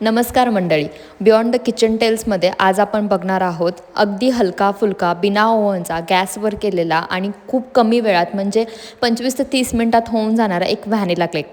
नमस्कार मंडळी. Beyond the kitchen टेल्समध्ये आज आपण बघणार आहोत अगदी हलका फुलका बिना ओव्हनचा गॅसवर केलेला आणि खूप कमी वेळात म्हणजे पंचवीस ते तीस मिनटात होऊन जाणारा एक व्हॅनिला केक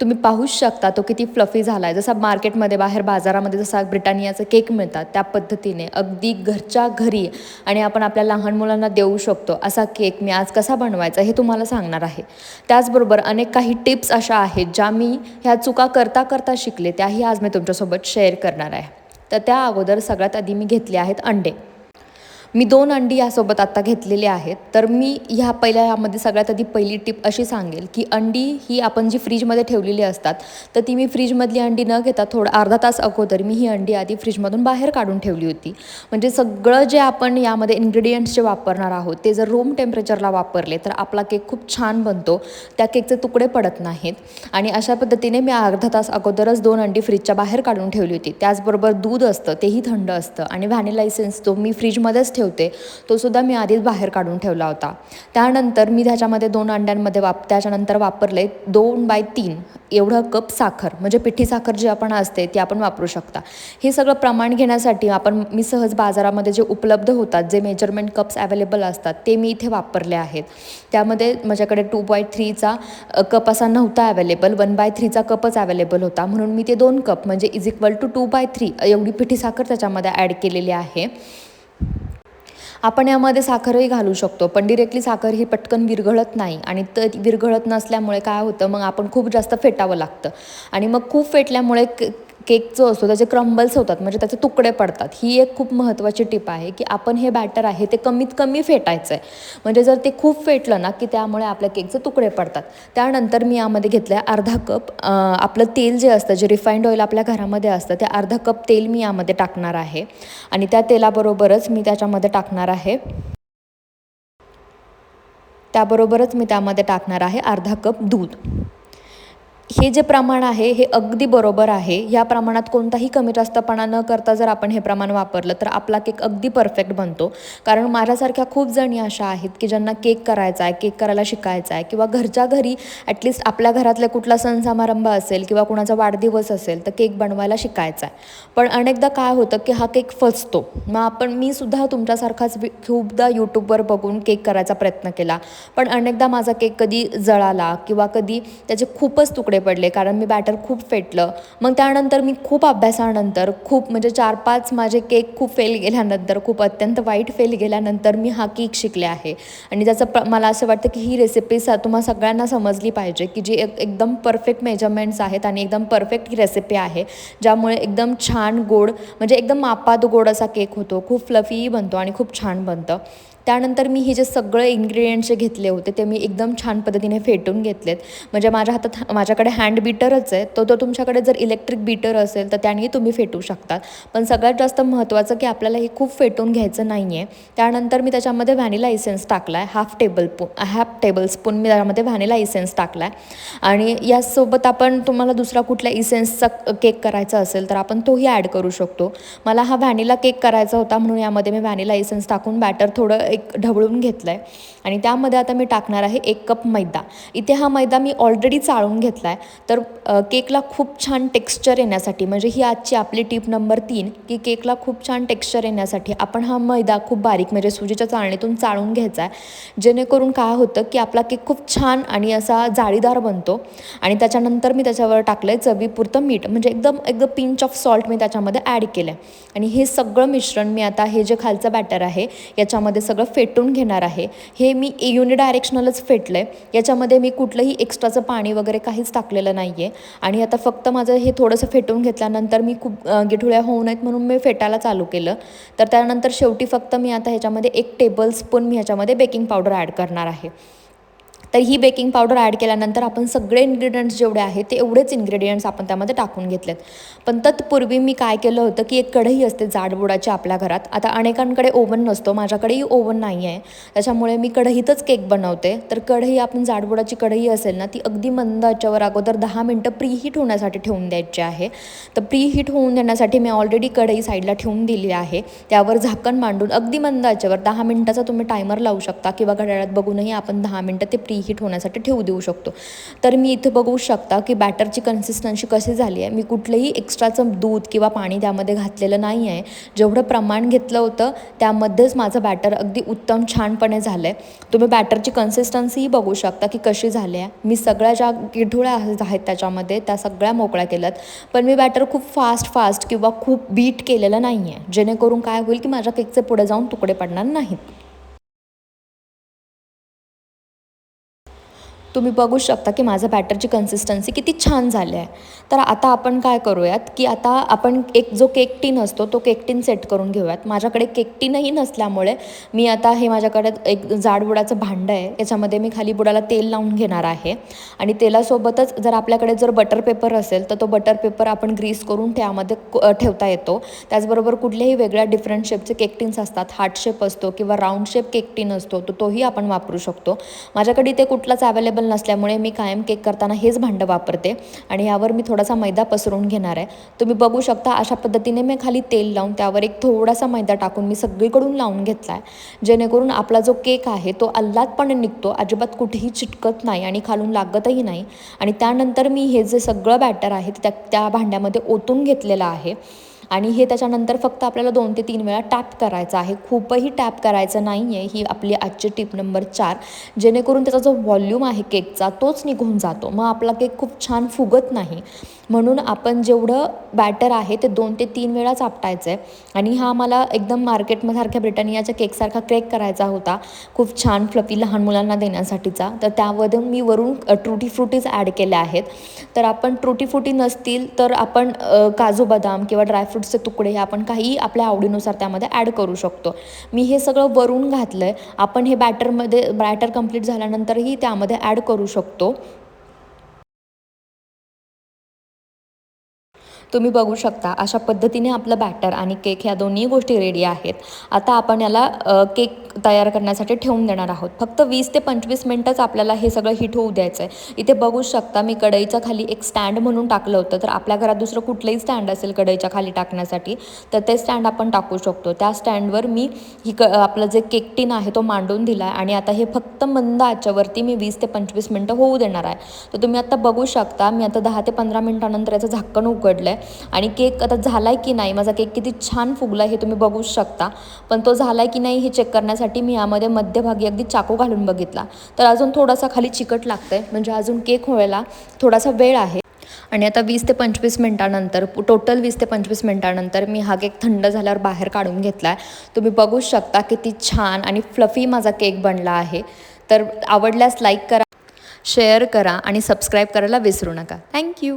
तुम्ही पाहूच शकता तो किती फ्लफी झाला आहे जसा मार्केटमध्ये बाहेर बाजारामध्ये जसा ब्रिटानियाचं केक मिळतात त्या पद्धतीने अगदी घरच्या घरी आणि आपण आपल्या लहान मुलांना देऊ शकतो असा केक मी आज कसा बनवायचा हे तुम्हाला सांगणार आहे. त्याचबरोबर अनेक काही टिप्स अशा आहेत ज्या मी ह्या चुका करता करता शिकले त्याही आज मी तुमच्यासोबत शेअर करणार आहे. तर त्या अगोदर सगळ्यात आधी मी घेतले आहेत अंडे. मी दोन अंडी यासोबत आत्ता घेतलेली आहेत. तर मी ह्या पहिल्या ह्यामध्ये सगळ्यात आधी पहिली टिप अशी सांगेल की अंडी ही आपण जी फ्रीजमध्ये ठेवलेली असतात तर ती मी फ्रीजमधली अंडी न घेता थोडं अर्धा तास अगोदर मी ही अंडी आधी फ्रीजमधून बाहेर काढून ठेवली होती. म्हणजे सगळं जे आपण यामध्ये इन्ग्रेडियंट्स जे वापरणार आहोत ते जर रूम टेम्परेचरला वापरले तर आपला केक खूप छान बनतो. त्या केकचे तुकडे पडत नाहीत. आणि अशा पद्धतीने मी अर्धा तास अगोदरच दोन अंडी फ्रीजच्या बाहेर काढून ठेवली होती. त्याचबरोबर दूध असतं तेही थंड असतं. आणि व्हॅनिला इसेन्स तो मी फ्रीजमध्येच ठेव ठेवते. तो सुद्धा मी आधीच बाहेर काढून ठेवला होता. त्यानंतर मी त्याच्यामध्ये दोन अंड्यांमध्ये वाप त्याच्यानंतर वापरले दोन बाय तीन. एवढं कप साखर म्हणजे पिठी साखर जी आपण असते ती आपण वापरू शकता. हे सगळं प्रमाण घेण्यासाठी आपण मी सहज बाजारामध्ये जे उपलब्ध होतात जे मेजरमेंट कप्स अवेलेबल असतात ते मी इथे वापरले आहेत. त्यामध्ये माझ्याकडे टू बाय थ्रीचा कप असा नव्हता अवेलेबल वन बाय थ्रीचा कपच अवेलेबल होता. म्हणून मी ते दोन कप म्हणजे is equal to two by three एवढी पिठी साखर त्याच्यामध्ये ॲड केलेली आहे. आपण यामध्ये साखरही घालू शकतो पण डिरेक्टली साखर ही पटकन विरघळत नाही आणि तर विरघळत नसल्यामुळे काय होतं मग आपण खूप जास्त फेटावं लागतं. आणि मग खूप फेटल्यामुळे क केक जो असतो त्याचे क्रम्बल्स होतात म्हणजे त्याचे तुकडे पडतात. ही एक खूप महत्त्वाची टिप आहे की आपण हे बॅटर आहे ते कमीत कमी फेटायचं आहे म्हणजे जर ते खूप फेटलं ना की त्यामुळे आपल्या केकचे तुकडे पडतात. त्यानंतर मी यामध्ये घेतलं आहे अर्धा कप आपलं तेल जे असतं जे रिफाईंड ऑइल आपल्या घरामध्ये असतं ते अर्धा कप तेल मी यामध्ये टाकणार आहे. आणि त्या तेलाबरोबरच मी त्याच्यामध्ये टाकणार आहे त्याबरोबरच मी त्यामध्ये टाकणार आहे अर्धा कप दूध. हे जे प्रमाण आहे हे अगदी बरोबर आहे. या प्रमाणात कोणताही कमी जास्तपणा न करता जर आपण हे प्रमाण वापरलं तर आपला केक अगदी परफेक्ट बनतो. कारण माझ्यासारख्या खूप जणी अशा आहेत की ज्यांना केक करायचा आहे केक करायला शिकायचा आहे किंवा घरच्या घरी ॲटलिस्ट आपल्या घरातले कुठला सण समारंभ असेल किंवा कुणाचा वाढदिवस असेल तर केक बनवायला शिकायचा आहे. पण अनेकदा काय होतं की हा केक फसतो. मग आपण मी सुद्धा तुमच्यासारखाच खूपदा यूट्यूबवर बघून केक करायचा प्रयत्न केला. पण अनेकदा माझा केक कधी जळाला किंवा कधी त्याचे खूपच तुकडे पडले कारण मी बॅटर खूप फेटलं. मग त्यानंतर मी खूप अभ्यासानंतर खूप म्हणजे चार पाच माझे केक खूप फेल गेल्यानंतर खूप अत्यंत वाईट फेल गेल्यानंतर मी हा केक शिकले आहे. आणि त्याचं प्र मला असं वाटतं की ही रेसिपी स तुम्हाला सगळ्यांना समजली पाहिजे की जी एक एकदम परफेक्ट मेजरमेंट्स आहेत आणि एकदम परफेक्ट ही रेसिपी आहे ज्यामुळे एकदम छान गोड म्हणजे एकदम मापात गोड असा केक होतो खूप फ्लफीही बनतो आणि खूप छान बनतं. त्यानंतर मी हे जे सगळे इन्ग्रेडियंट्स जे घेतले होते ते मी एकदम छान पद्धतीने फेटून घेतलेत. म्हणजे माझ्या हातात माझ्याकडे हँड बीटरच आहे. तो तो तुमच्याकडे जर इलेक्ट्रिक बीटर असेल तर त्यानेही तुम्ही फेटू शकतात पण सगळ्यात जास्त महत्त्वाचं की आपल्याला हे खूप फेटून घ्यायचं नाही आहे त्यानंतर मी त्याच्यामध्ये व्हॅनिला इसेन्स टाकला आहे हाफ टेबल पू हाफ टेबल स्पून मी त्याच्यामध्ये व्हॅनिला इसेन्स टाकला आहे आणि यासोबत आपण तुम्हाला दुसरा कुठल्या इसेन्सचा केक करायचा असेल तर आपण तोही ॲड करू शकतो. मला हा व्हॅनिला केक करायचा होता म्हणून यामध्ये मी व्हॅनिला इसेन्स टाकून बॅटर थोडं एक ढवळून घेतलं आहे आणि त्यामध्ये आता मी टाकणार आहे एक कप मैदा. इथे हा मैदा मी ऑलरेडी चाळून घेतला आहे तर केकला खूप छान टेक्स्चर येण्यासाठी म्हणजे ही आजची आपली टीप नंबर तीन की केकला खूप छान टेक्स्चर येण्यासाठी आपण हा मैदा खूप बारीक म्हणजे सुजीच्या चाळणीतून चाळून घ्यायचा आहे जेणेकरून काय होतं की आपला केक खूप छान आणि असा जाळीदार बनतो. आणि त्याच्यानंतर मी त्याच्यावर टाकलं आहे चवीपुरतं मीठ म्हणजे एकदम एकदम पिंच ऑफ सॉल्ट मी त्याच्यामध्ये ॲड केलं आहे आणि हे सगळं मिश्रण मी आता हे जे खालचं बॅटर आहे याच्यामध्ये सगळं फेटून घेणार आहे. हे मी युनिडायरेक्शनलच फेटलं आहे याच्यामध्ये मी कुठलंही एक्स्ट्राचं पाणी वगैरे काहीच टाकलेलं नाही आहे आणि आता फक्त माझं हे थोडंसं फेटून घेतल्यानंतर मी खूप गिठुळ्या होऊ नयेत म्हणून मी फेटायला चालू केलं. तर त्यानंतर शेवटी फक्त मी आता ह्याच्यामध्ये एक टेबल स्पून मी ह्याच्यामध्ये बेकिंग पावडर ॲड करणार आहे. तर ही बेकिंग पावडर ॲड केल्यानंतर आपण सगळे इन्ग्रेडियंट्स जेवढे आहेत ते एवढेच इन्ग्रेडियंट्स आपण त्यामध्ये टाकून घेतलेत. पण तत्पूर्वी मी काय केलं होतं की एक कढई असते जाडबुडाची आपल्या घरात. आता अनेकांकडे ओव्हन नसतो माझ्याकडेही ओव्हन नाही आहे. त्याच्यामुळे मी कढईतच केक बनवते. तर कढई आपण जाडबुडाची कढई असेल ना ती अगदी मंद याच्यावर अगोदर दहा मिनटं प्रीहीट होण्यासाठी ठेवून द्यायची आहे. तर प्रीहीट होऊन देण्यासाठी मी ऑलरेडी कढई साईडला ठेवून दिली आहे. त्यावर झाकण मांडून अगदी मंद याच्यावर दहा मिनटाचा तुम्ही टायमर लावू शकता किंवा घड्याळात बघूनही आपण दहा मिनटं ते प्री प्रीहीट होण्यासाठी ठेवू देऊ शकतो. तर मी इथे बघू शकता की बॅटरची कन्सिस्टन्सी कशी झाली आहे. मी कुठलंही एक्स्ट्राचं दूध किंवा पाणी त्यामध्ये घातलेलं नाही आहे. जेवढं प्रमाण घेतलं होतं त्यामध्येच माझं बॅटर अगदी उत्तम छानपणे झालं आहे तुम्ही बॅटरची कन्सिस्टन्सीही बघू शकता की कशी झाली आहे. मी सगळ्या ज्या गिठुळ्या आहेत आहेत त्याच्यामध्ये त्या सगळ्या मोकळ्या केल्यात. पण मी बॅटर खूप फास्ट फास्ट किंवा खूप बीट केलेलं नाही आहे जेणेकरून काय होईल की माझ्या केकचे पुढे जाऊन तुकडे पडणार नाहीत. तुम्ही बघू शकता की माझं बॅटरची कन्सिस्टन्सी किती छान झाली आहे. तर आता आपण काय करूयात की आता आपण एक जो केक टीन असतो तो केक टीन सेट करून घेऊयात. माझ्याकडे केक टीनही नसल्यामुळे मी आता हे माझ्याकडे एक जाड बुडाचं भांडं आहे. याच्यामध्ये मी खाली बुडाला तेल लावून घेणार आहे. आणि तेलासोबतच जर आपल्याकडे जर बटर पेपर असेल तर तो बटर पेपर आपण ग्रीस करून त्यामध्ये क- ठेवता येतो. त्याचबरोबर कुठल्याही वेगळ्या डिफरंट शेपचे केक टीन्स असतात. हार्ट शेप असतो किंवा राऊंड शेप केक टीन असतो तो तोही आपण वापरू शकतो. माझ्याकडे इथे कुठलाच अवेलेबल नसल्यामुळे मी कायम केक करताना हेच भांडं वापरते. आणि यावर मी थोडासा मैदा पसरून घेणार आहे. तुम्ही बघू शकता अशा पद्धतीने मी खाली तेल लावून त्यावर एक थोडासा मैदा टाकून मी सगळीकडून लावून घेतला आहे जेणेकरून आपला जो केक आहे तो अल्लादपणे निघतो. अजिबात कुठेही चिटकत नाही आणि खालून लागतही नाही. आणि त्यानंतर मी हे जे सगळं बॅटर आहे त्या त्या भांड्यामध्ये ओतून घेतलेलं आहे. आणि हे त्याच्यानंतर फक्त आपल्याला दोन ते तीन वेळा टॅप करायचं आहे. खूपही टॅप करायचं नाही आहे ही आपली आजची टिप नंबर चार. जेणेकरून त्याचा जो व्हॉल्यूम आहे केकचा तोच निघून जातो. मग आपला केक खूप छान फुगत नाही. म्हणून आपण जेवढं बॅटर आहे ते दोन ते तीन वेळाच आपटायचं आहे आणि हा मला एकदम मार्केटसारख्या ब्रिटानियाच्या केकसारखा केक करायचा होता. खूप छान फ्लफी लहान मुलांना देण्यासाठीचा. तर त्यामधून मी वरून ट्रुटी फ्रुटीज ॲड केल्या आहेत. तर आपण ट्रुटी फ्रुटी नसतील तर आपण काजू बदाम किंवा ड्रायफ्रूट ड्रायफ्रुट्सचे तुकडे हे आपण काही आपल्या आवडीनुसार त्यामध्ये ॲड करू शकतो. मी हे सगळं वरून घातलं आहे आपण हे बॅटरमध्ये बॅटर कंप्लीट झाल्यानंतरही त्यामध्ये ॲड करू शकतो. तुम्ही बघू शकता अशा पद्धतीने आपलं बॅटर आणि केक ह्या दोन्ही गोष्टी रेडी आहेत. आता आपण याला केक तयार करण्यासाठी ठेवून देणार आहोत. फक्त वीस ते पंचवीस मिनटंच आपल्याला हे सगळं हिट होऊ द्यायचं आहे इथे बघू शकता मी कढईच्या खाली एक स्टँड म्हणून टाकलं होतं. तर आपल्या घरात दुसरं कुठलंही स्टँड असेल कढईच्या खाली टाकण्यासाठी तर ते स्टँड आपण टाकू शकतो. त्या स्टँडवर मी ही क आपलं जे केक टीन आहे तो मांडून दिला आहे आणि आता हे फक्त मंद आच्यावरती मी वीस ते पंचवीस मिनटं होऊ देणार आहे. तर तुम्ही आता बघू शकता मी आता दहा ते पंधरा मिनटानंतर याचं झाकण उघडलं आहे आणि केक आता झाला आहे की नाही माझा केक किती छान फुगला आहे हे तुम्ही बघूच शकता. पण तो झाला आहे की नाही हे चेक करण्यासाठी मी यामध्ये मध्यभागी अगदी चाकू घालून बघितला. तर अजून थोडासा खाली चिकट लागतं आहे म्हणजे अजून केक व्हायला थोडासा वेळ आहे. आणि आता वीस ते पंचवीस मिनटानंतर टोटल वीस ते पंचवीस मिनटानंतर मी हा केक थंड झाल्यावर बाहेर काढून घेतला आहे तुम्ही बघूच शकता किती छान आणि फ्लफी माझा केक बनला आहे. तर आवडल्यास लाईक करा शेअर करा आणि सबस्क्राईब करायला विसरू नका. थँक्यू